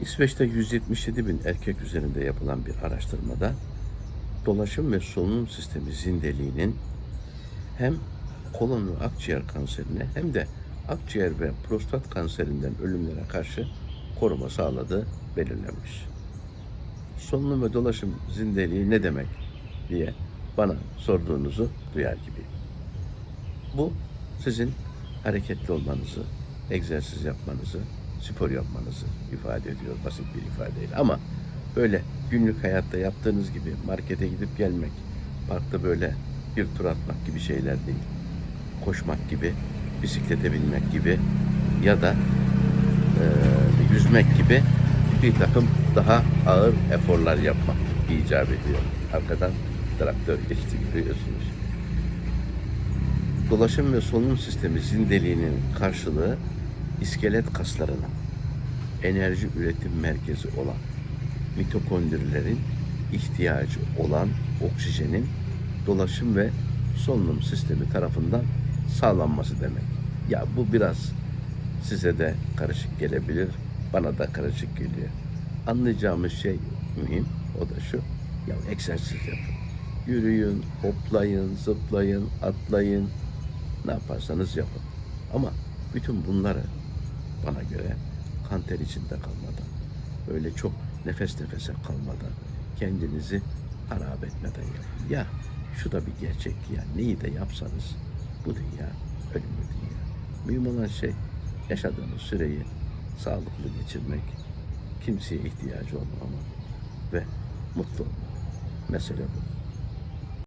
İsveç'te 177 bin erkek üzerinde yapılan bir araştırmada dolaşım ve solunum sistemi zindeliğinin hem kolon ve akciğer kanserine hem de akciğer ve prostat kanserinden ölümlere karşı koruma sağladığı belirlenmiş. Solunum ve dolaşım zindeliği ne demek diye bana sorduğunuzu duyar gibi. Bu sizin hareketli olmanızı, egzersiz yapmanızı, spor yapmanızı ifade ediyor basit bir ifadeyle. Ama böyle günlük hayatta yaptığınız gibi markete gidip gelmek, parkta böyle bir tur atmak gibi şeyler değil. Koşmak gibi, bisiklete binmek gibi ya da eee, yüzmek gibi bir takım daha ağır eforlar yapmak icap ediyor. Arkadan traktör geçti görüyorsunuz. Dolaşım ve solunum sistemi zindeliğinin karşılığı iskelet kaslarının enerji üretim merkezi olan mitokondrilerin ihtiyacı olan oksijenin dolaşım ve solunum sistemi tarafından sağlanması demek. Ya bu biraz size de karışık gelebilir, bana da karışık geliyor. Anlayacağımız şey mühim, o da şu. Ya egzersiz yapın. Yürüyün, hoplayın, zıplayın, atlayın. Ne yaparsanız yapın. Ama bütün bunları bana göre kan ter içinde kalmadan, öyle çok nefes nefese kalmadan, kendinizi harap etmeden yapın. Ya şu da bir gerçek ya. Neyi de yapsanız bu dünya ölümlü dünya. Mühim olan şey yaşadığınız süreyi sağlıklı geçirmek, kimseye ihtiyacı olmamak ve mutlu olmak. Mesele bu.